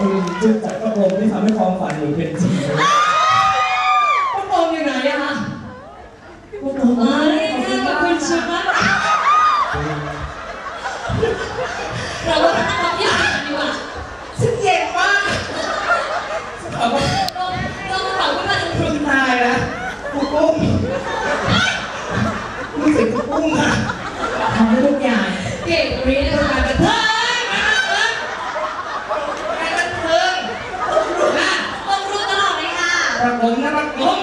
คุณจึงจัดกระโปรงที่ทำให้ความฝันหนูเป็นจริงกระโปรงอยู่ไหนอะคะกระโปรงเอ้ยขอบคุณชมากเราก็ทำอย่างนี้ว่าฉันเย็นมาก ประผมนวัดกลม